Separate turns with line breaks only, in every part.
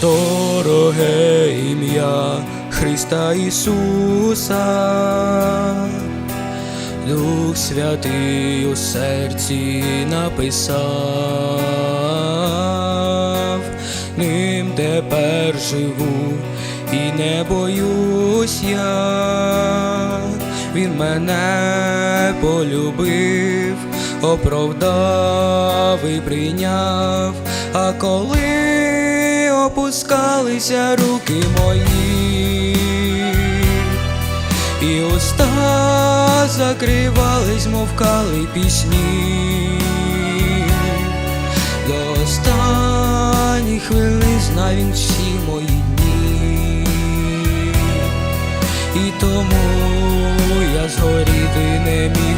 дороге ім'я Христа Ісуса, Дух Святий у серці написав, ним тепер живу і не боюсь я, він мене полюбив, оправдав і прийняв, а коли опускалися руки мої, і уста закривались, мовкали пісні. До останніх хвилин знав він всі мої дні, і тому я згоріти не міг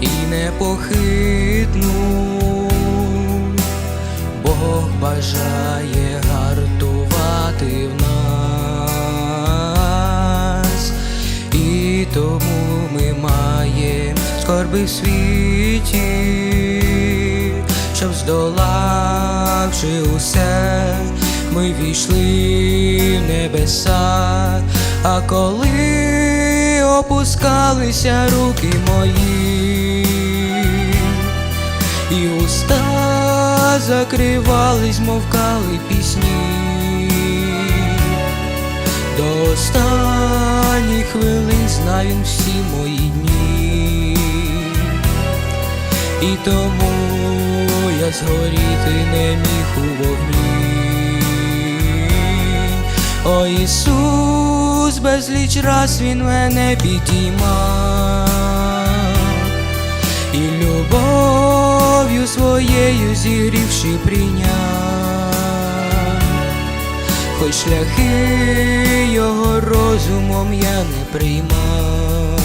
і непохитну. Бог бажає гартувати в нас, і тому ми маємо скорби в світі, щоб здолавши усе, ми війшли в небеса, а коли опускалися руки мої і уста закривались, мовкали пісні. До останніх хвилин він всі мої дні, і тому я згоріти не міг у вогні. О Ісус, безліч раз Він мене підіймав і любов'ю своєю зігрівши прийняв, хоч шляхи його розумом я не приймав,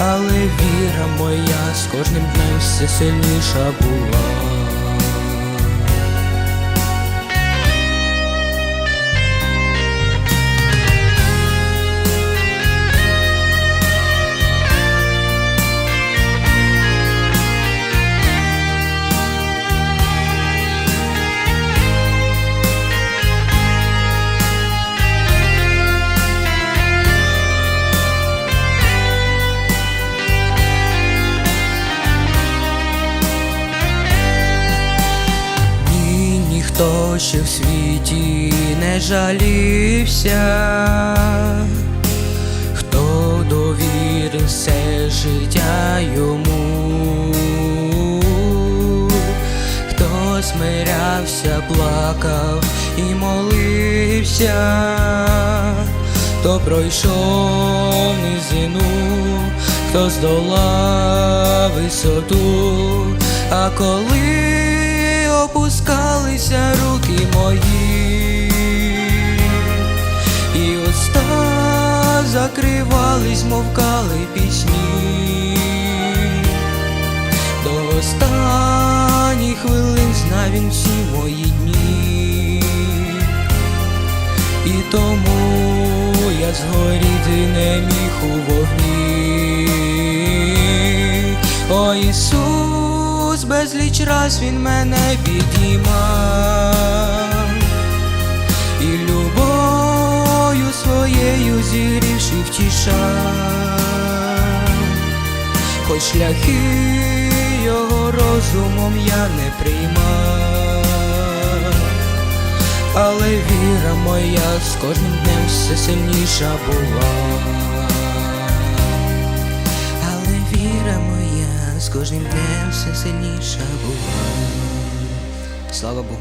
але віра моя з кожним днем все сильніша була. Ніхто ще в світі не жалівся, хто довірив все життя йому, хто смирявся, плакав і молився, хто пройшов низину, хто здолав висоту, а коли опускалися руки мої, і уста закривались, мовкали пісні. До останніх хвилин знав він всі мої дні, і тому я згоріти не міг у вогні. О Ісус, безліч раз Він мене підіймав, і любов'ю своєю зігрівши втішав, хоч шляхи його розумом я не приймав, але віра моя з кожним днем все сильніша була. З кожним днем все сильніша була. Слава Богу.